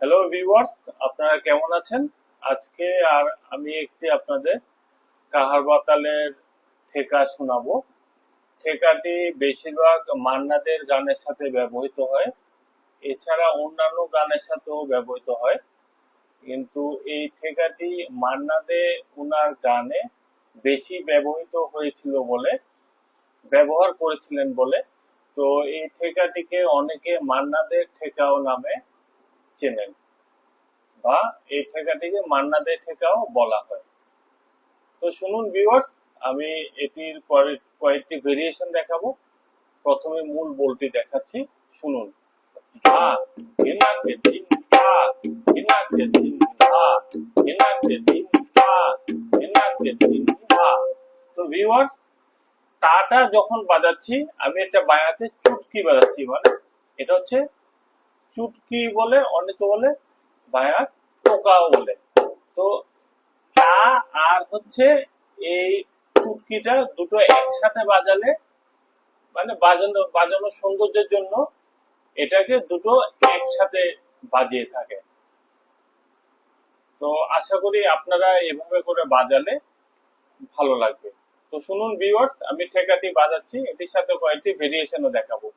Hello viewers আপনারা কেমন আছেন? আজকে আর আমি একটি আপনাদের কাহার বাতালের ঠেকা শোনাবো। ঠেকাটি বেশিরভাগ মান্নাদের গানের সাথে ব্যবহৃত হয়। এছাড়া অন্যান্য গানের সাথেও ব্যবহৃত হয়। কিন্তু এই ঠেকাটি মান্নাদে ওনার গানে বেশি ব্যবহৃত হয়েছিল বলে, ব্যবহার করেছিলেন বলে। তো এই ঠেকাটিকে অনেকে মান্নাদের ঠেকাও নামে। চেনেন। বা এই ঠেকাটিকে মান্না দে ঠেকাও বলা হয়। তো শুনুন ভিউয়ার্স আমি এটির কয়েকটি ভেরিয়েশন দেখাবো। প্রথমে মূল বলটি দেখাচ্ছি, শুনুন। ধা এনাকে দিন ধা এনাকে দিন ধা এনাকে দিন ধা এনাকে দিন ধা তো ভিউয়ার্স তাটা যখন বাজাচ্ছি, আমি একটা বায়াতে চুটকি বাজাচ্ছি মানে এটা হচ্ছে চুটকি বলে, অনেকে বলে, বায়া টোকাও বলে। তো তা আর হচ্ছে এই চুটকিটা দুটো একসাথে বাজালে মানে বাজানো, বাজানোর সৌন্দর্যের জন্য এটাকে দুটো একসাথে বাজিয়ে থাকে। তো আশা করি আপনারা এভাবে করে বাজালে ভালো লাগবে। তো শুনুন ভিউয়ার্স আমি ঠেকাটি বাজাচ্ছি। এটির সাথে কয়েকটি ভেরিয়েশনও দেখাবো।